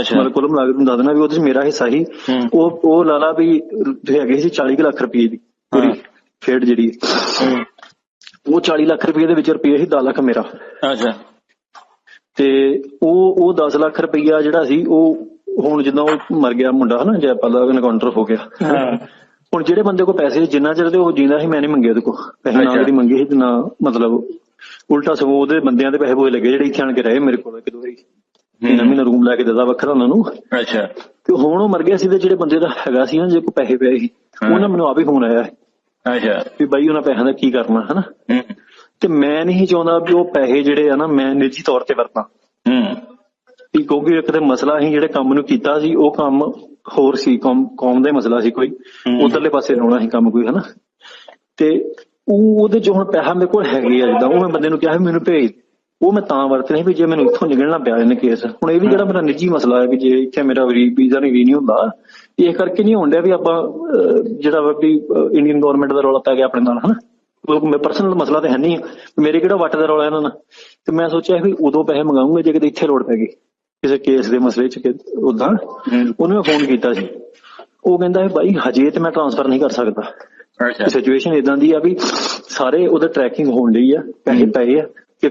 ਅੱਛਾ। ਮਤਲਬ ਕੁੱਲ ਮਿਲਾ ਕੇ ਤੁਹਾਨੂੰ ਦੱਸ ਦੇਣਾ ਵੀ ਉਹਦੇ ਚ ਮੇਰਾ ਹਿੱਸਾ ਹੂੰ। ਉਹ ਉਹ ਲਾਲਾ ਵੀ ਹੈਗੇ ਸੀ 40 ਕੁ ਲੱਖ ਰੁਪਏ ਦੀ ਪੂਰੀ। ਖੇਡ ਜਿਹੜੀ। ਉਹ 40 ਲੱਖ ਰੁਪਏ ਦੇ ਵਿੱਚ ਰੁਪਏ ਸੀ 10 ਲੱਖ ਮੇਰਾ। ਅੱਛਾ। ਤੇ ਉਹ ਉਹ 10 ਲੱਖ ਰੁਪਈਆ ਜਿਹੜਾ ਸੀ ਉਹ ਹੁਣ ਜਿੱਦਾਂ ਉਹ ਮਰ ਗਿਆ ਮੁੰਡਾ ਹਨਾ ਜੈਪਾਲ ਦਾ ਐਨਕਾਊਂਟਰ ਹੋ ਗਿਆ। ਹਾਂ। ਹੁਣ ਜਿਹੜੇ ਬੰਦੇ ਕੋ ਪੈਸੇ ਜਿੰਨਾ ਚਿਰ ਤੇ ਉਹ ਜਿੰਦਾ ਸੀ ਮੈਂ ਨਹੀਂ ਮੰਗੇ ਉਹਦੇ ਕੋ ਪੈਸੇ ਨਾ। ਉਹਦੀ ਮੰਗੇ ਸੀ ਨਾ ਮਤਲਬ ਉਲਟਾ ਸਗੋਂ ਉਹਦੇ ਬੰਦਿਆਂ ਦੇ ਪੈਸੇ ਬੋਏ ਲੱਗੇ ਜਿਹੜੇ ਇੱਥੇ ਆਣ ਕੇ ਰਹੇ ਮੇਰੇ ਕੋਲ ਇੱਕ ਦੋ ਵਾਰੀ। ਮਹੀਨਾ ਮਹੀਨਾ ਰੂਮ ਲੈ ਕੇ ਦਿੱਤਾ ਵੱਖਰਾ ਉਹਨਾਂ ਨੂੰ। ਅੱਛਾ। ਤੇ ਹੁਣ ਉਹ ਮਰ ਗਿਆ ਸੀ ਤੇ ਜਿਹੜੇ ਬੰਦੇ ਦਾ ਹੈਗਾ ਸੀ ਨਾ ਜੇ ਕੋ ਪੈਸੇ ਪਏ ਸੀ। ਉਹਨਾਂ ਮੈਨੂੰ ਆਪ ਫੋਨ ਆਇਆ ਅੱਛਾ। ਵੀ ਬਾਈ ਉਹਨਾਂ ਪੈਸਿਆਂ ਦਾ ਕੀ ਕਰਨਾ ਹਨਾ? ਤੇ ਮੈਂ ਨਹੀਂ ਚਾਹੁੰਦਾ ਵੀ ਉਹ ਪੈਸੇ ਜਿਹੜੇ ਆ ਨਾ ਮੈਂ ਨਿੱਜੀ ਤੌਰ ਤੇ ਵਰਤਾਂ। ਹੂੰ। ਵੀ ਕਿਉਂਕਿ ਇੱਕ ਤੇ ਮਸਲਾ ਸੀ ਜਿਹੜੇ ਕੰਮ ਨੂੰ ਕੀਤਾ ਸੀ ਉਹ ਕੰਮ ਹੋਰ ਸੀ ਕੌਮ ਦਾ ਮਸਲਾ ਸੀ ਕੋਈ। ਉਧਰਲੇ ਪਾਸੇ ਲਾਉਣਾ ਸੀ ਕੰਮ ਕੋਈ ਹਨਾ? ਤੇ ਉਹ ਉਹਦੇ ਚ ਹੁਣ ਪੈਸਾ ਮੇਰੇ ਕੋਲ ਹੈਗੇ ਆ ਜਿੱਦਾਂ ਉਹ ਮੈਂ ਬੰਦੇ ਨੂੰ ਕਿਹਾ ਮੈਨੂੰ ਭੇਜ। ਉਹ ਮੈਂ ਤਾਂ ਵਰਤਨੇ ਵੀ ਜੇ ਮੈਨੂੰ ਇੱਥੋਂ ਨਿਕਲਣਾ ਪਿਆ ਇਹਨੇ ਕੇਸ ਹੁਣ ਇਹ ਵੀ ਜਿਹੜਾ ਮੇਰਾ ਨਿੱਜੀ ਮਸਲਾ ਹੈ ਵੀ ਜੇ ਇੱਥੇ ਮੇਰਾ ਵੀਜ਼ਾ ਨਹੀਂ ਨਹੀਂ ਹੁੰਦਾ ਇਹ ਕਰਕੇ ਨਹੀਂ ਹੁੰਦਿਆ ਵੀ ਆਪਾਂ ਜਿਹੜਾ ਵਾ ਇੰਡੀਅਨ ਗਵਰਨਮੈਂਟ ਦਾ ਰੌਲਾ ਪੈ ਗਿਆ ਆਪਣੇ ਨਾਲ ਹਨਾ? ਉਹ ਮੇਰਾ ਪਰਸਨਲ ਮਸਲਾ ਤਾਂ ਹੈ ਨਹੀਂ ਮੇਰੇ ਕਿਹੜਾ ਵੱਟ ਦਾ ਰੌਲਾ ਇਹਨਾਂ ਨਾਲ? ਤੇ ਮੈਂ ਸੋਚਿਆ ਵੀ ਉਦੋਂ ਪੈਸੇ ਮੰਗਾਉਂਗਾ ਜੇ ਕਿਤੇ ਇੱਥੇ ਲੋੜ ਪੈ ਗਈ ਕਿਸੇ ਕੇਸ ਦੇ ਮਸਲੇ 'ਚ ਕਿ ਉਦਾਂ ਹੂੰ। ਉਹਨੂੰ ਮੈਂ ਫੋਨ ਕੀਤਾ ਸੀ। ਉਹ ਕਹਿੰਦਾ ਵੀ ਭਾਈ ਹਜੇ ਤੇ ਮੈਂ ਟ੍ਰਾਂਸਫਰ ਨਹੀਂ ਕਰ ਸਕਦਾ। ਅੱਛਾ। ਸਿਚੁਏਸ਼ਨ ਇਦਾਂ ਦੀ ਆ ਵੀ ਸਾਰੇ ਉਹਦਾ ਟਰੈਕਿੰਗ ਹੋਣ ਲਈ ਆ ਪੈਸੇ ਪਏ ਆ ਕਿ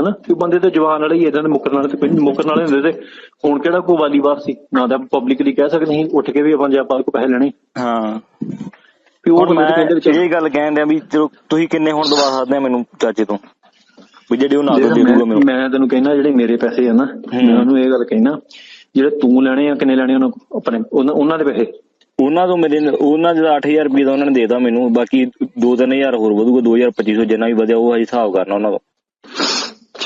ਹਨਾ? ਕਿ ਬੰਦੇ ਤੇ ਜਵਾਨ ਵਾਲੇ ਹੀ ਇਦਾਂ ਦੇ ਮੁੱਕਰਨ ਵਾਲੇ ਤੇ ਕੋਈ ਨੀ, ਮੁੱਕਰਨ ਵਾਲੇ ਹੁੰਦੇ ਤੇ ਹੁਣ ਕਿਹੜਾ ਕੋਈ ਵਾਲੀਬਾਰ ਸੀ? ਨਾ ਤਾਂ ਪਬਲਿਕਲੀ ਕਹਿ ਸਕਦੇ ਸੀ ਉੱਠ ਕੇ ਵੀ ਆਪਾਂ ਜੈਪਾਲ ਕੋ ਪੈਸੇ ਲੈਣੇ। ਹਾਂ। ਦੇ ਮੈਂ ਕਹਿੰਦੇ ਇਹ ਗੱਲ ਕਹਿੰਦੇ ਆ ਵੀ ਚਲੋ ਤੁਸੀਂ ਕਿੰਨੇ ਹੁਣ ਦਵਾ ਸਕਦੇ ਆ ਮੈਨੂੰ ਚਾਚੇ ਤੋਂ? ਵੀ ਜਿਹੜੇ ਉਹ ਨਾਲ ਦੇ ਦੂਗਾ ਮੈਨੂੰ। ਮੈਂ ਤੈਨੂੰ ਕਹਿਣਾ ਜਿਹੜੇ ਮੇਰੇ ਪੈਸੇ ਆ ਨਾ ਮੈਂ ਉਹਨੂੰ ਇਹ ਗੱਲ ਕਹਿਣਾ ਜਿਹੜੇ ਤੂੰ ਲੈਣੇ ਆ ਕਿੰਨੇ ਲੈਣੇ ਉਹਨਾਂ? ਆਪਣੇ ਉਹਨਾਂ ਉਹਨਾਂ ਦੇ ਪੈਸੇ। ਉਹਨਾਂ ਤੋਂ ਮੇਰੇ ਉਹਨਾਂ ਦਾ 8000 ਰੁਪਏ ਦਾ ਉਹਨਾਂ ਨੇ ਦੇਤਾ ਮੈਨੂੰ ਬਾਕੀ 2-3000 ਹੋਰ ਵਧੂਗਾ 2250 ਜਿੰਨਾ ਵੀ ਵਧਿਆ ਉਹ ਹਜੇ ਹਿਸਾਬ ਕਰਨਾ ਉਹਨਾਂ ਦਾ।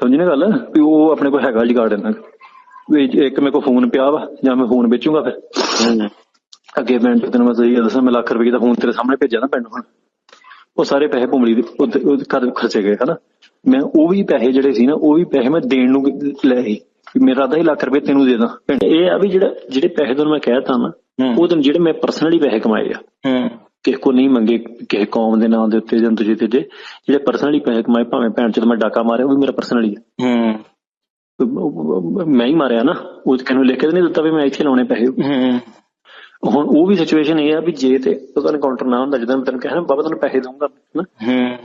ਸਮਝੀ ਨਾ ਗੱਲ? ਵੀ ਉਹ ਆਪਣੇ ਕੋਲ ਹੈਗਾ ਜਗਾੜ ਇਹਨਾਂ ਵੀ ਇੱਕ ਮੇਰੇ ਕੋਲ ਫੋਨ ਪਿਆ ਵਾ ਜਾਂ ਮੈਂ ਫੋਨ ਵੇਚੂੰਗਾ ਫਿਰ। ਅੱਗੇ ਪਿੰਡ ਤੈਨੂੰ ਮੈਂ ਸਹੀ ਦੱਸਾਂ ਮੈਂ ਲੱਖ ਰੁਪਏ ਦਾ ਫੋਨ ਤੇਰੇ ਸਾਹਮਣੇ ਭੇਜਿਆ ਨਾ ਪਿੰਡ ਹੁਣ ਉਹ ਸਾਰੇ ਪੈਸੇ ਭੁੰਮਲੀ ਦੇ ਘਰ ਖਰਚੇ ਗਏ ਹਨਾ? ਮੈਂ ਉਹ ਵੀ ਪੈਸੇ ਜਿਹੜੇ ਸੀ ਨਾ ਉਹ ਵੀ ਪੈਸੇ ਮੈਂ ਦੇਣ ਨੂੰ ਲਏ ਸੀ ਮੇਰਾ ਤਾਂ ਹੀ ਲੱਖ ਰੁਪਏ ਤੈਨੂੰ ਦੇ ਦਾਂ। ਇਹ ਆ ਵੀ ਜਿਹੜਾ ਜਿਹੜੇ ਪੈਸੇ ਤੁਹਾਨੂੰ ਮੈਂ ਕਹਿਤਾ ਨਾ। ਉਹ ਤੈਨੂੰ ਜਿਹੜੇ ਮੈਂ ਪਰਸਨਲੀ ਪੈਸੇ ਕਮਾਏ ਆ। ਹੂੰ। ਕਿਸੇ ਕੋ ਨਹੀਂ ਮੰਗੇ ਕਿਸੇ ਕੌਮ ਦੇ ਨਾਂ ਦੇ ਉੱਤੇ ਜਾਂ ਦੂਜੇ ਤੀਜੇ ਜਿਹੜੇ ਪਰਸਨਲੀ ਪੈਸੇ ਕਮਾਏ ਭਾਵੇਂ ਭੈਣ ਚ ਮੈਂ ਡਾਕਾ ਮਾਰਿਆ ਉਹ ਵੀ ਮੇਰਾ ਪਰਸਨਲੀ ਆ। ਹੂੰ। ਮੈਂ ਹੀ ਮਾਰਿਆ ਨਾ ਉਹ ਕਿਹਨੂੰ ਲਿਖ ਕੇ ਤਾਂ ਨਹੀਂ ਦਿੱਤਾ ਵੀ ਮੈਂ ਇੱਥੇ ਲਾਉਣੇ ਪੈਸੇ। ਹੂੰ। ਹੁਣ ਉਹ ਵੀ ਸਿਚੁਏਸ਼ਨ ਇਹ ਆ ਵੀ ਜੇ ਤੇ ਉਹਦਾ ਐਨਕਾਊਂਟਰ ਨਾ ਹੁੰਦਾ ਜਦੋਂ ਮੈਂ ਤੈਨੂੰ ਕਿਹਾ ਨਾ ਬਾਬਾ ਤੈਨੂੰ ਪੈਸੇ ਦਊਂਗਾ ਨਾ ਹੂੰ।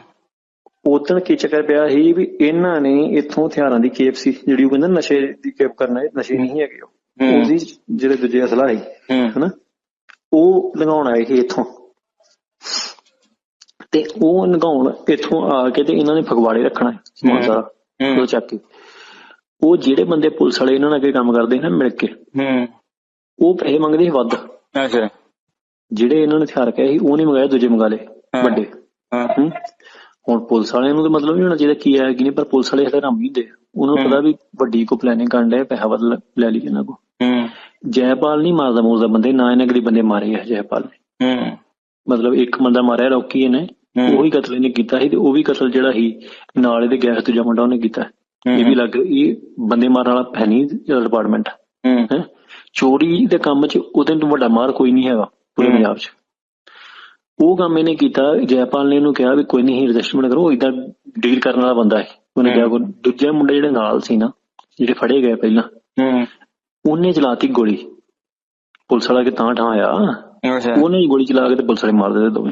ਉਦੋਂ ਕੀ ਚੱਕਰ ਪਿਆ ਸੀ ਵੀ ਇਹਨਾਂ ਨੇ ਇੱਥੋਂ ਹਥਿਆਰਾਂ ਦੀ ਕੇਪ ਸੀ ਜਿਹੜੀ ਉਹ ਕਹਿੰਦਾ ਨਸ਼ੇ ਦੀ ਕੇਪ ਕਰਨਾ ਇਹ ਨਸ਼ੇ ਨਹੀਂ ਹੈਗੇ ਉਹ। ਹੂੰ। ਉਹਦੀ ਜਿਹੜੇ ਦੂਜੇ ਅਸਲਾ ਸੀ ਹੂੰ। ਹਨਾ? ਉਹ ਲਗਾਉਣ ਆਏ ਸੀ ਇੱਥੋਂ। ਤੇ ਉਹ ਲਗਾਉਣ ਇੱਥੋਂ ਆ ਕੇ ਤੇ ਇਹਨਾਂ ਨੇ ਫਗਵਾੜੇ ਰੱਖਣਾ ਹੈ ਸਮਾਨ ਹੂੰ। ਸਾਰਾ ਹੂੰ। ਉਹ ਚੱਕ ਕੇ ਉਹ ਜਿਹੜੇ ਬੰਦੇ ਪੁਲਿਸ ਵਾਲੇ ਇਹਨਾਂ ਨਾਲ ਅੱਗੇ ਕੰਮ ਕਰਦੇ ਨਾ ਮਿਲ ਕੇ ਹੂੰ ਉਹ ਪੈਸੇ ਮੰਗਦੇ ਸੀ ਵੱਧ ਅੱਛਾ ਜਿਹੜੇ ਇਹਨਾਂ ਨੇ ਹਥਿਆਰ ਕਹੇ ਸੀ ਉਹ ਨਹੀਂ ਮੰਗਾਏ ਦੂਜੇ ਮੰਗਾ ਲਏ ਹਾਂ। ਵੱਡੇ ਹਾਂ ਹੂੰ। ਹੁਣ ਪੁਲਿਸ ਵਾਲਿਆਂ ਨੂੰ ਤਾਂ ਮਤਲਬ ਨਹੀਂ ਹੋਣਾ ਚਾਹੀਦਾ ਕੀ ਹੈ ਕੀ ਨਹੀਂ ਪਰ ਪੁਲਿਸ ਵਾਲੇ ਹਲੇ ਰਾਮ ਨਹੀਂ ਦੇ ਉਹਨਾਂ ਨੂੰ ਹੂੰ। ਪਤਾ ਵੀ ਵੱਡੀ ਕੋ ਪਲੈਨਿੰਗ ਕਰਨ ਦੇ ਪੈਸਾ ਵੱਧ ਲੈ ਲਈ ਇਹਨਾਂ ਕੋ ਹੂੰ ਜੈਪਾਲ ਨਹੀਂ ਮਾਰਦਾ ਮੂਰਦਾ ਬੰਦੇ ਨਾ ਇਹਨੇ ਕਦੀ ਬੰਦੇ ਮਾਰੇ ਆ ਜੈਪਾਲ ਨੇ ਹੂੰ ਮਤਲਬ ਇੱਕ ਬੰਦਾ ਮਾਰਿਆ ਰੌਕੀ ਇਹਨੇ ਹੂੰ। ਉਹੀ ਕਤਲ ਇਹਨੇ ਕੀਤਾ ਸੀ ਤੇ ਉਹ ਵੀ ਕਤਲ ਜਿਹੜਾ ਸੀ ਨਾਲ ਇਹਦੇ ਗੈਸ ਦੂਜਾ ਮੁੰਡਾ ਉਹਨੇ ਕੀਤਾ। ਇਹ ਵੀ ਲੱਗ ਇਹ ਬੰਦੇ ਮਾਰਨ ਵਾਲਾ ਹੈ ਨਹੀਂ ਡਿਪਾਰਟਮੈਂਟ ਹੂੰ। ਚੋਰੀ ਦੇ ਕੰਮ 'ਚ ਉਹਦੇ ਤੋਂ ਵੱਡਾ ਮਾਰ ਕੋਈ ਨਹੀਂ ਹੈਗਾ ਪੂਰੇ। ਪੰਜਾਬ 'ਚ। ਉਹ ਕੰਮ ਇਹਨੇ ਕੀਤਾ ਜੈਪਾਲ ਨੇ ਇਹਨੂੰ ਕਿਹਾ ਵੀ ਕੋਈ ਨਹੀਂ ਰਜਿਸਟਰਮੈਂਟ ਕਰੋ ਇਦਾਂ ਡੀਲ ਕਰਨ ਵਾਲਾ ਬੰਦਾ ਹੈ ਉਹਨੇ। ਕਿਹਾ ਕੋਈ ਦੂਜੇ ਮੁੰਡੇ ਜਿਹੜੇ ਨਾਲ ਸੀ ਨਾ ਜਿਹੜੇ ਫੜੇ ਗਏ ਪਹਿਲਾਂ ਉਹਨੇ ਚਲਾਤੀ ਗੋਲੀ। ਪੁਲਿਸ ਵਾਲਾ ਕਿ ਤਾਂ ਠਾਂ ਆਇਆ। ਉਹਨੇ ਹੀ ਗੋਲੀ ਚਲਾ ਕੇ ਤੇ ਪੁਲਿਸ ਵਾਲੇ ਮਾਰ ਦਿੱਤੇ ਦੋਵੇਂ।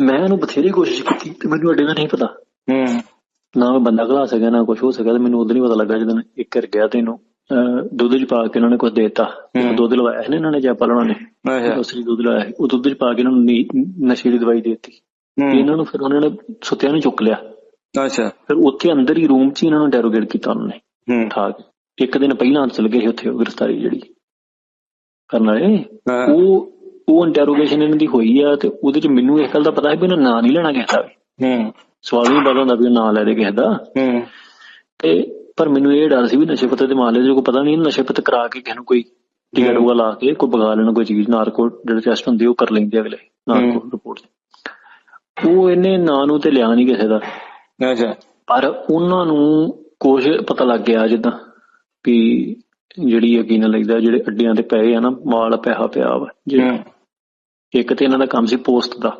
ਮੈਂ ਇਹਨੂੰ ਬਥੇਰੀ ਕੋਸ਼ਿਸ਼ ਕੀਤੀ ਤੇ ਮੈਨੂੰ ਅੱਡੇ ਦਾ ਨਹੀਂ ਪਤਾ। ਹੂੰ। ਨਾ ਮੈਂ ਬੰਦਾ ਘਲਾ ਸਕਿਆ ਨਾ ਕੁਝ ਹੋ ਸਕਿਆ ਤੇ ਮੈਨੂੰ ਉਦੋਂ ਹੀ ਪਤਾ ਲੱਗਾ ਜਦੋਂ ਇੱਕ ਕਰ ਗਿਆ ਤੇ ਇਹਨੂੰ ਦੁੱਧ ਚ ਪਾ ਕੇ ਇਹਨਾਂ ਨੇ ਕੁਝ ਦੇਤਾ। ਹੂੰ। ਦੁੱਧ ਲਵਾਇਆ ਸੀ ਨਾ ਇਹਨਾਂ ਨੇ ਜੈਪਾਲ ਉਹਨਾਂ ਨੇ। ਅਸਲੀ ਦੁੱਧ ਲਾਇਆ ਸੀ। ਉਹ ਦੁੱਧ ਚ ਪਾ ਕੇ ਇਹਨਾਂ ਨੂੰ ਨੀ- ਨਸ਼ੇ ਦੀ ਦਵਾਈ ਦਿੱਤੀ। ਹੂੰ। ਇਹਨਾਂ ਨੂੰ ਫਿਰ ਉਹਨਾਂ ਨੇ ਸੁੱਤਿਆਂ ਨੂੰ ਚੁੱਕ ਲਿਆ। ਅੱਛਾ। ਫਿਰ ਉੱਥੇ ਅੰਦਰ ਹੀ ਰੂਮ 'ਚ ਹੀ ਇਹਨਾਂ ਨੂੰ ਡੈਰੋਗੇਟ ਕੀਤਾ ਉਹਨਾਂ ਨੇ। ਹੂੰ। ਠਾ ਕੇ। ਇੱਕ ਦਿਨ ਪਹਿਲਾਂ ਚਲ ਗਏ ਸੀ ਉੱਥੇ ਉਹ ਗ੍ਰਿਫਤਾਰੀ ਜਿਹੜੀ। ਕਰਨ ਵਾਲੇ। ਹਾਂ। ਉਹ ਉਹ ਇੰਟਰੋਗੇਸ਼ਨ ਇਹਨਾਂ ਦੀ ਹੋਈ ਆ ਤੇ ਉਹਦੇ 'ਚ ਮੈਨੂੰ ਇਸ ਗੱਲ ਦਾ ਪਤਾ ਹੈ ਵੀ ਇਹਨਾਂ ਨਾਂ ਨਹੀਂ ਲੈਣਾ ਕਿਸੇ ਦਾ ਵੀ। ਹੂੰ। ਸਵਾਲ ਪਤਾ ਹੁੰਦਾ ਵੀ ਉਹ ਨਾਂ ਲੈ ਦੇ ਕਿਸੇ ਦਾ। ਹੂੰ। ਤੇ ਪਰ ਮੈਨੂੰ ਇਹ ਡਰ ਸੀ ਵੀ ਨਸ਼ੇ ਪੱਤੇ ਦੇ ਮਾਮਲੇ 'ਚ ਕੋਈ ਪਤਾ ਨਹੀਂ ਨਸ਼ੇ ਪੱਤੇ ਕਰਾ ਕੇ ਕਿਸੇ ਨੂੰ ਕੋਈ ਟਿਕਟ ਹੂੰ। ਉਹ ਲਾ ਕੇ ਕੋਈ ਬਗਾ ਲੈਣ ਕੋਈ ਚੀਜ਼ ਨਾਰਕੋ ਜਿਹੜੇ ਟੈਸਟ ਹੁੰਦੇ ਉਹ ਕਰ ਲੈਂਦੇ ਅਗਲੇ ਨਾਰਕੋ। ਰਿਪੋਰਟ ਉਹ ਇਹਨੇ ਨਾਂ ਨੂੰ ਤੇ ਲਿਆ ਨਹੀਂ ਕਿਸੇ ਦਾ। ਅੱਛਾ। ਪਰ ਉਹਨਾਂ ਨੂੰ ਕੁਝ ਪਤਾ ਲੱਗ ਗਿਆ ਜਿੱਦਾਂ ਵੀ ਜਿਹੜੀ ਯਕੀਨ ਲੱਗਦਾ ਜਿਹੜੇ ਅੱਡਿਆਂ ਤੇ ਪਏ ਆ ਨਾ ਮਾਲ ਪੈਸਾ ਪਿਆ ਵਾ ਜੇ ਹੂੰ। ਇੱਕ ਤੇ ਇਹਨਾਂ ਦਾ ਕੰਮ ਸੀ ਪੋਸਟ ਦਾ।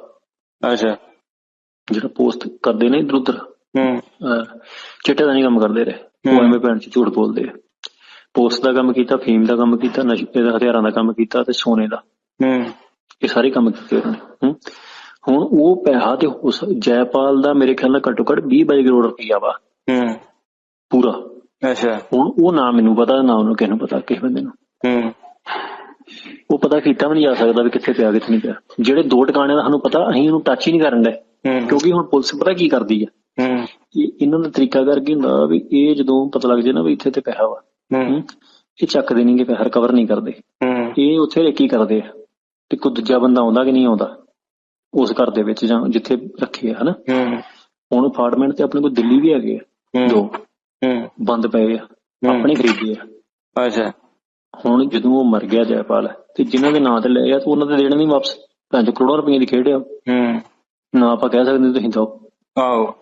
ਅੱਛਾ। ਜਿਹੜਾ ਪੋਸਟ ਕਰਦੇ ਨੇ ਇਧਰ ਉਧਰ ਹੂੰ। ਚਿੱਟੇ ਦਾ ਨਹੀਂ ਕੰਮ ਕਰਦੇ ਰਹੇ। ਉਹ। ਐਵੇਂ ਭੈਣ ਚ ਝੂਠ ਬੋਲਦੇ ਆ। ਪੋਸਟ ਦਾ ਕੰਮ ਕੀਤਾ ਫੀਮ ਦਾ ਕੰਮ ਕੀਤਾ ਨਸ਼ੇ ਦੇ ਹਥਿਆਰਾਂ ਦਾ ਕੰਮ ਕੀਤਾ ਤੇ ਸੋਨੇ ਦਾ। ਹੂੰ। ਇਹ ਸਾਰੇ ਕੰਮ ਕੀਤੇ ਉਹਨਾਂ ਨੇ। ਹੂੰ। ਹੁਣ ਉਹ ਪੈਸਾ ਤੇ ਉਸ ਜੈਪਾਲ ਦਾ ਮੇਰੇ ਖਿਆਲ ਨਾਲ ਘੱਟੋ ਘੱਟ 20 ਬਾਈ ਕਰੋੜ ਰੁਪਈਆ ਵਾ। ਹੂੰ। ਪੂਰਾ। ਅੱਛਾ। ਹੁਣ ਉਹ ਨਾ ਮੈਨੂੰ ਪਤਾ ਨਾ ਉਹਨੂੰ ਕਿਸੇ ਨੂੰ ਪਤਾ ਕਿਸੇ ਬੰਦੇ ਨੂੰ। ਹੂੰ। ਉਹ ਪਤਾ ਕੀਤਾ ਵੀ ਨਹੀਂ ਜਾ ਸਕਦਾ ਵੀ ਕਿੱਥੇ ਪਿਆ ਕਿੱਥੇ ਨਹੀਂ ਪਿਆ। ਜਿਹੜੇ ਦੋ ਟਿਕਾਣੇ ਦਾ ਸਾਨੂੰ ਪਤਾ ਅਸੀਂ ਉਹਨੂੰ ਟੱਚ ਹੀ ਨਹੀਂ ਕਰਨ ਦੇ ਕਿਉਂਕਿ ਹੁਣ ਪੁਲਿਸ ਪਤਾ ਕੀ ਕਰਦੀ ਇਹ ਇਹਨਾਂ ਦਾ ਤਰੀਕਾ ਕਰਕੇ ਹੁੰਦਾ ਵੀ ਇਹ ਜਦੋਂ ਪਤਾ ਲੱਗ ਜੇ ਨਾ ਵੀ ਇੱਥੇ ਤੇ ਪੈਸਾ ਵਾ। ਇਹ ਚੱਕਦੇ ਨਹੀਂਗੇ ਪੈਸਾ ਰਿਕਵਰ ਨਹੀਂ ਕਰਦੇ। ਇਹ ਉੱਥੇ ਰੇਕੀ ਕਰਦੇ ਆ ਤੇ ਕੋਈ ਦੂਜਾ ਬੰਦਾ ਆਉਂਦਾ ਕਿ ਨਹੀਂ ਆਉਂਦਾ। ਉਸ ਘਰ ਦੇ ਵਿੱਚ ਜਾਂ ਜਿੱਥੇ ਰੱਖੇ ਆ ਹਨਾ? ਹੂੰ। ਹੁਣ ਅਪਾਰਟਮੈਂਟ ਤੇ ਆਪਣੇ ਕੋਲ ਦਿੱਲੀ ਵੀ ਹੈਗੇ ਆ। ਦੋ। ਬੰਦ ਪਏ ਆ। ਆਪਣੇ ਖਰੀਦੇ ਆ। ਅੱਛਾ। ਹੁਣ ਜਦੋਂ ਉਹ ਮਰ ਗਿਆ ਜੈਪਾਲ ਤੇ ਜਿਨ੍ਹਾਂ ਦੇ ਨਾਂ ਤੇ ਲਏ ਆ ਤੇ ਉਹਨਾਂ ਦੇ ਦੇਣੇ ਨਹੀਂ ਵਾਪਸ? ਪੰਜ ਕਰੋੜਾਂ ਰੁਪਏ ਦੀ ਖੇਡ ਆ ਹੂੰ। ਨਾ ਆਪਾਂ ਕਹਿ ਸਕਦੇ ਤੁਸੀਂ ਦੋ ਆਓ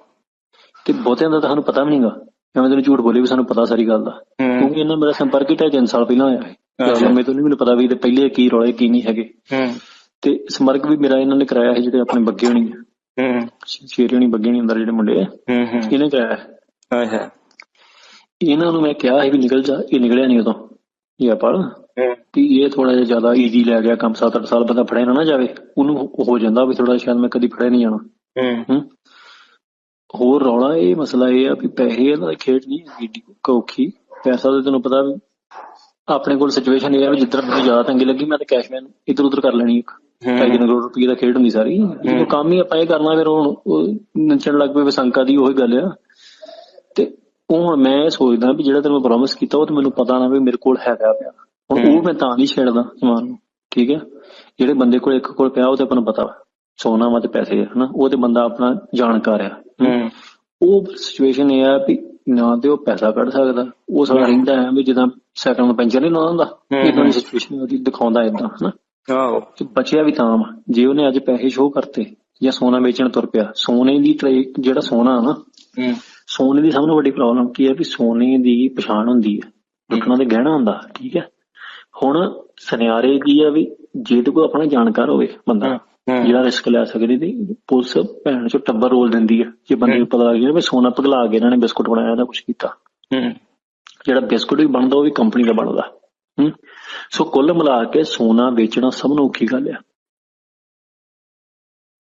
ਤੇ ਬਹੁਤਿਆਂ ਦਾ ਤਾਂ ਸਾਨੂੰ ਪਤਾ ਵੀ ਨਹੀਂਗਾ ਐਵੇਂ ਤੈਨੂੰ ਝੂਠ ਬੋਲੇ ਵੀ ਸਾਨੂੰ ਪਤਾ ਸਾਰੀ ਗੱਲ ਦਾ। ਹੂੰ। ਕਿਉਂਕਿ ਇਹਨਾਂ ਮੇਰਾ ਸੰਪਰਕ ਹੀ ਤਾਂ ਤਿੰਨ ਸਾਲ ਪਹਿਲਾਂ ਹੋਇਆ ਹੈ ਅੱਛਾ। ਮੈਨੂੰ ਨਹੀਂ ਮੈਨੂੰ ਪਤਾ ਵੀ ਤੇ ਪਹਿਲੇ ਕੀ ਰੌਲੇ ਕੀ ਨਹੀਂ ਹੈਗੇ। ਹੂੰ। ਤੇ ਸੰਪਰਕ ਵੀ ਮੇਰਾ ਇਹਨਾਂ ਨੇ ਕਰਾਇਆ ਸੀ ਜਿਹੜੇ ਆਪਣੇ ਬੱਗੇ ਹੋਣੀ ਹੂੰ। ਸ਼ੇਰੇ ਹੋਣੀ ਬੱਗੇ ਹੋਣੀ ਅੰਦਰ ਜਿਹੜੇ ਮੁੰਡੇ ਆ। ਹੂੰ ਹੂੰ। ਇਹਨੇ ਕਰਾਇਆ। ਹੈ। ਅੱਛਾ ਇਹਨਾਂ ਨੂੰ ਮੈਂ ਕਿਹਾ ਸੀ ਵੀ ਨਿਕਲ ਜਾ। ਇਹ ਨਿਕਲਿਆ ਨਹੀਂ ਉਦੋਂ। ਜੈਪਾਲ ਹੂੰ। ਵੀ ਇਹ ਥੋੜਾ ਜਿਹਾ ਜ਼ਿਆਦਾ ਈਜ਼ੀ ਲੈ ਗਿਆ ਕੰਮ 7-8 ਸਾਲ ਬੰਦਾ ਫੜਿਆ ਨਾ ਨਾ ਜਾਵੇ ਉਹਨੂੰ ਹੋ- ਜਾਂਦਾ ਵੀ ਥੋੜਾ ਸ਼ਾਇਦ ਮੈਂ ਕਦੀ ਫੜਿਆ ਨਹੀਂ ਜਾਣਾ। ਹੂੰ। ਹੋਰ ਰੌਲਾ ਇਹ ਮਸਲਾ ਇਹ ਆ ਵੀ ਪੈਸੇ ਦੀ ਖੇਡ ਨਹੀਂ ਹੈਗੀ ਔਖੀ ਪੈਸਾ ਤਾਂ ਤੈਨੂੰ ਪਤਾ ਵੀ ਆਪਣੇ ਕੋਲ ਸਿਚੁਏਸ਼ਨ ਇਹ ਆ ਵੀ ਜਿੱਧਰ ਮੈਨੂੰ ਜ਼ਿਆਦਾ ਤੰਗੀ ਲੱਗੀ ਮੈਂ ਤਾਂ ਕੈਸ਼ਮੈਨ ਇੱਧਰ ਉੱਧਰ ਕਰ ਲੈਣੀ ਇੱਕ। ਤਿੰਨ ਕਰੋੜ ਰੁਪਏ ਦਾ ਖੇਡ ਹੁੰਦੀ ਸਾਰੀ। ਜਦੋਂ ਕੰਮ ਹੀ ਆਪਾਂ ਇਹ ਕਰਨਾ ਫਿਰ ਹੁਣ ਨੱਚਣ ਲੱਗ ਪਏ ਵਸੰਕਾ ਦੀ ਉਹੀ ਗੱਲ ਆ। ਤੇ ਉਹ ਹੁਣ ਮੈਂ ਸੋਚਦਾ ਵੀ ਜਿਹੜਾ ਤੈਨੂੰ ਪ੍ਰੋਮਿਸ ਕੀਤਾ ਉਹ ਤੇ ਮੈਨੂੰ ਪਤਾ ਨਾ ਵੀ ਮੇਰੇ ਕੋਲ ਹੈਗਾ ਪਿਆ। ਹੁਣ ਉਹ ਮੈਂ ਤਾਂ ਨਹੀਂ ਛੇੜਦਾ ਸਮਾਨ ਨੂੰ ਠੀਕ ਹੈ? ਜਿਹੜੇ ਬੰਦੇ ਕੋਲ ਇੱਕ ਕੋਲ ਪਿਆ ਉਹ ਤੇ ਆਪਾਂ ਨੂੰ ਪਤਾ ਸੋਨਾ ਵਾ ਤੇ ਪੈਸੇ ਹਨਾ? ਉਹ ਤੇ ਬੰਦਾ ਆਪਣਾ ਜਾਣਕਾਰ ਆ। ਉਹ ਸਿਚੁਏਸ਼ਨ ਇਹ ਆ ਵੀ ਨਾ ਤੇ ਉਹ ਪੈਸਾ ਕੱਢ ਸਕਦਾ। ਉਹ ਸਾਲਾ ਰਹਿੰਦਾ ਹੈ ਵੀ ਜਿੱਦਾਂ ਸਾਈਕਲ ਨੂੰ ਪੈਂਚਰ ਨਹੀਂ ਲਾਉਂਦਾ ਹੁੰਦਾ ਇਦਾਂ ਦੀ ਸਿਚੁਏਸ਼ਨ ਉਹਦੀ ਦਿਖਾਉਂਦਾ ਇਦਾਂ ਹਨਾ? ਆਓ ਤੇ ਬਚਿਆ ਵੀ ਤਾਂ ਜੇ ਉਹਨੇ ਅੱਜ ਪੈਸੇ ਸ਼ੋਅ ਕਰਤੇ ਜਾਂ ਸੋਨਾ ਵੇਚਣ ਤੁਰ ਪਿਆ ਸੋਨੇ ਦੀ ਜਿਹੜਾ ਸੋਨਾ ਨਾ ਹੂੰ। ਸੋਨੇ ਦੀ ਸਭ ਤੋਂ ਵੱਡੀ ਪ੍ਰੋਬਲਮ ਕੀ ਹੈ ਵੀ ਸੋਨੇ ਦੀ ਪਛਾਣ ਹੁੰਦੀ ਹੈ। ਦੁੱਖਣਾ ਤੇ ਗਹਿਣਾ ਹੁੰਦਾ ਠੀਕ ਹੈ। ਹੁਣ ਸੁਨਿਆਰੇ ਕੀ ਆ ਵੀ ਜੇ ਤੇ ਕੋਈ ਆਪਣਾ ਜਾਣਕਾਰ ਹੋਵੇ ਬੰਦਾ ਜਿਹੜਾ ਰਿਸਕ ਲੈ ਸਕਦੀ ਤੇ ਪੁਲਿਸ ਭੈਣ ਚੋਂ ਟੱਬਰ ਰੋਲ ਦਿੰਦੀ ਹੈ। ਜੇ ਬੰਦੇ ਨੂੰ ਪਤਾ ਲੱਗ ਵੀ ਸੋਨਾ ਪਿਘਲਾ ਕੇ ਇਹਨਾਂ ਨੇ ਬਿਸਕੁਟ ਬਣਾਇਆ ਦਾ ਕੁਝ ਕੀਤਾ। ਹੂੰ। ਜਿਹੜਾ ਬਿਸਕੁਟ ਵੀ ਬਣਦਾ ਉਹ ਵੀ ਕੰਪਨੀ ਦਾ ਬਣਦਾ। ਹੂੰ। ਸੋ ਕੁੱਲ ਮਿਲਾ ਕੇ ਸੋਨਾ ਵੇਚਣਾ ਸਭ ਨੂੰ ਔਖੀ ਗੱਲ ਆ।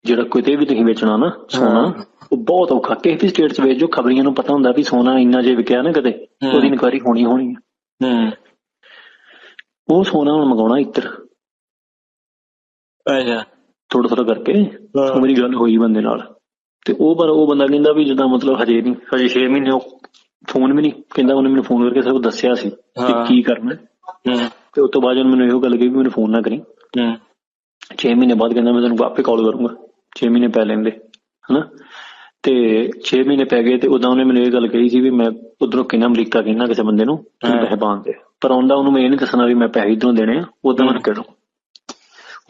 ਜਿਹੜਾ ਕਿਤੇ ਵੀ ਤੁਸੀਂ ਵੇਚਣਾ ਨਾ ਸੋਨਾ। ਉਹ ਬਹੁਤ ਔਖਾ। ਕਿਸੇ ਵੀ ਸਟੇਟ 'ਚ ਵੇਚੋ ਖਬਰੀਆਂ ਨੂੰ ਪਤਾ ਹੁੰਦਾ ਵੀ ਸੋਨਾ ਇੰਨਾ ਜੇ ਵਿਕਿਆ ਨਾ ਕਦੇ। ਉਹਦੀ ਇਨਕੁਆਇਰੀ ਹੋਣੀ ਹੋਣੀ ਹੂੰ। ਉਹ ਸੋਨਾ ਹੁਣ ਮੰਗਾਉਣਾ ਇੱਧਰ। ਅੱਛਾ। ਥੋੜਾ ਥੋੜਾ ਕਰਕੇ ਮੇਰੀ ਗੱਲ ਹੋਈ ਬੰਦੇ ਨਾਲ। ਤੇ ਉਹ ਪਰ ਉਹ ਬੰਦਾ ਕਹਿੰਦਾ ਵੀ ਜਿੱਦਾਂ ਮਤਲਬ ਹਜੇ ਨਹੀਂ ਹਜੇ 6 ਮਹੀਨੇ ਉਹ ਫੋਨ ਵੀ ਨਹੀਂ ਕਹਿੰਦਾ ਉਹਨੇ ਮੈਨੂੰ ਫੋਨ ਕਰਕੇ ਸਭ ਦੱਸਿਆ ਸੀ ਕਿ। ਕੀ ਕਰਨਾ। ਤੇ ਉਸ ਤੋਂ ਬਾਅਦ ਉਹਨੇ ਮੈਨੂੰ ਇਹੋ ਗੱਲ ਕਹੀ ਵੀ ਮੈਨੂੰ ਫੋਨ ਨਾ ਕਰੀ। ਹੂੰ। 6 ਮਹੀਨੇ ਬਾਅਦ ਕਹਿੰਦਾ ਮੈਂ ਤੈਨੂੰ ਆਪੇ ਕਾਲ ਕਰੂੰਗਾ। 6 ਮਹੀਨੇ ਪੈ ਲੈਂਦੇ ਹਨਾ? ਤੇ 6 ਮਹੀਨੇ ਪੈ ਗਏ ਤੇ ਉਦੋਂ ਉਹਨੇ ਮੈਨੂੰ ਇਹ ਗੱਲ ਕਹੀ ਸੀ ਵੀ ਮੈਂ ਉਧਰੋਂ ਕਿੰਨਾ ਅਮਰੀਕਾ ਕਹਿੰਦਾ ਕਿਸੇ ਬੰਦੇ ਨੂੰ। ਪੈਸੇ ਪਾਉਣ ਤੇ। ਪਰ ਆਉਂਦਾ ਉਹਨੂੰ ਮੈਂ ਇਹ ਨਹੀਂ ਦੱਸਣਾ ਵੀ ਮੈਂ ਪੈਸੇ ਇਧਰੋਂ ਦੇਣੇ ਆ ਉਦੋਂ ਮੈਂ ਕਿਹੜਾ?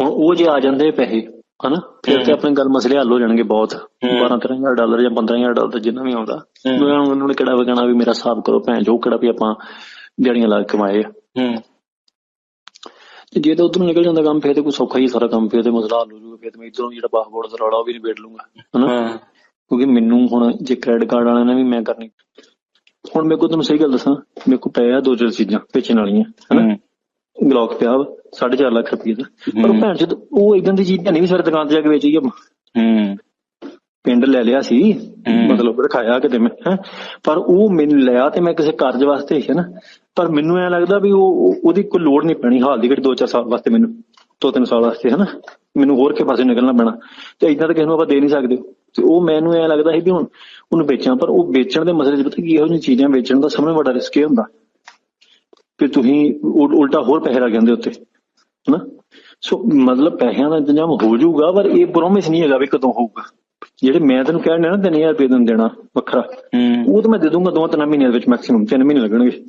ਹੁਣ ਉਹ ਜੇ ਆ ਜਾਂਦੇ ਪੈਸੇ ਹਨਾ? ਫਿਰ ਤੇ ਆਪਣੇ ਗੱਲ ਮਸਲੇ ਹੱਲ ਹੋ ਜਾਣਗੇ ਬਹੁਤ। ਹੂੰ। 12 13000 ਡਾਲਰ ਜਾਂ 15000 ਡਾਲਰ ਜਿੰਨਾ ਵੀ ਆਉਂਦਾ। ਉਹਨਾਂ ਨੂੰ ਕਿਹੜਾ ਵਗਣਾ ਵੀ ਮੇਰਾ ਹਿਸਾਬ ਕਰੋ ਭੈਣ ਜੋ ਕਿਹੜਾ ਵੀ ਆਪਾਂ ਦਿਹਾੜੀਆਂ ਲਾ ਕੇ ਕਮਾਏ ਆ। ਹੂੰ। ਤੇ ਜੇ ਤਾਂ ਉਧਰੋਂ ਨਿਕਲ ਜਾਂਦਾ ਕੰਮ ਫਿਰ ਤੇ ਕੋਈ ਸੌਖਾ ਹੀ ਸਾਰਾ ਕੰਮ ਫਿਰ ਤੇ ਮਸਲਾ ਹੱਲ ਹੋ ਜਾਊਗਾ ਫਿਰ ਤੇ ਮੈਂ ਇਧਰੋਂ ਜਿਹੜਾ ਪਾਸਪੋਰਟ ਦਾ ਰੌਲਾ ਉਹ ਵੀ ਨਿਬੇੜ ਲੂੰਗਾ ਹਨਾ? ਕਿਉਂਕਿ ਮੈਨੂੰ ਹੁਣ ਜੇ ਕ੍ਰੈਡਿਟ ਕਾਰਡ ਵਾਲਿਆਂ ਨੇ ਵੀ ਮੈਂ ਕਰਨੀ ਹੁਣ ਮੇਰੇ ਕੋਲ ਤੁਹਾਨੂੰ ਸਹੀ ਗੱਲ ਦੱਸਾਂ ਮੇਰੇ ਕੋਲ ਪਿਆ ਦੋ ਚਾਰ ਚੀਜ਼ਾਂ ਵੇਚਣ ਵਾਲੀਆਂ ਹਨਾ? ਗਲੌਕ ਪਿਆ ਵਾ 4.5 ਲੱਖ ਰੁਪਏ ਦਾ। ਪਰ। ਭੈਣ ਚੋਦ ਉਹ ਇਦਾਂ ਦੀ ਚੀਜ਼ ਨਹੀਂ ਵੀ ਸਾਡੇ ਦੁਕਾਨ ਤੇ ਜਾ ਕੇ ਵੇਚੀ ਆਪਾਂ। ਹੂੰ। ਪਿੰਡ ਲੈ ਲਿਆ ਸੀ। ਮਤਲਬ ਰਖਾਇਆ ਕਿਤੇ ਮੈਂ ਪਰ ਉਹ ਮੈਨੂੰ ਲਿਆ ਤੇ ਮੈਂ ਕਿਸੇ ਕਾਰਜ ਵਾਸਤੇ ਹੈ ਨਾ ਪਰ ਮੈਨੂੰ ਐ ਲੱਗਦਾ ਵੀ ਉਹ ਉਹ- ਉਹਦੀ ਕੋਈ ਲੋੜ ਨਹੀਂ ਪੈਣੀ ਹਾਲ ਦੀ ਘੜੀ 2-4 ਸਾਲ ਵਾਸਤੇ ਮੈਨੂੰ ਦੋ ਤਿੰਨ ਸਾਲ ਵਾਸਤੇ ਹੈ ਨਾ ਮੈਨੂੰ ਹੋਰ ਕੇ ਪਾਸੇ ਨਿਕਲਣਾ ਪੈਣਾ। ਤੇ ਇਦਾਂ ਤਾਂ ਕਿਸੇ ਨੂੰ ਆਪਾਂ ਦੇ ਨਹੀਂ ਸਕਦੇ। ਤੇ ਉਹ ਮੈਨੂੰ ਐ ਲੱਗਦਾ ਸੀ ਵੀ ਹੁਣ ਉਹਨੂੰ ਵੇਚਾਂ ਪਰ ਉਹ ਵੇਚਣ ਦੇ ਮਸਲੇ 'ਚ ਪਤਾ ਕੀ ਇਹੋ ਜਿਹੀਆਂ ਚੀਜ਼ਾਂ ਵੇਚਣ ਦਾ ਸਭ ਤੋਂ ਵੱਡਾ ਰਿਸਕ ਇਹ ਹੁੰਦਾ। ਕਿ ਤੁਸੀਂ ਉਲ- ਉਲਟਾ ਹੋਰ ਪੈਸੇ ਲੱਗ ਜਾਂਦੇ ਉੱਤੇ ਹਨਾ? ਸੋ ਮਤਲਬ ਪੈਸਿਆਂ ਦਾ ਇੰਤਜ਼ਾਮ ਹੋ ਜਾਊਗਾ ਪਰ ਇਹ ਪ੍ਰੋਮਿਸ ਨਹੀਂ ਹੈਗਾ ਵੀ ਕਦੋਂ ਹੋਊਗਾ। ਜਿਹੜੇ ਮੈਂ ਤੈਨੂੰ ਕਹਿਣ ਡਿਆ ਨਾ 3000 ਰੁਪਏ ਤੈਨੂੰ ਦੇਣਾ ਵੱਖਰਾ ਉਹ ਤਾਂ ਮੈਂ ਦੇ ਦੂੰਗਾ ਦੋ ਤਿੰਨ ਮਹੀਨਿਆਂ ਦੇ ਵਿੱਚ ਮੈਕਸਿਮਮ ਤਿੰਨ ਮਹੀਨੇ ਲੱਗਣਗੇ।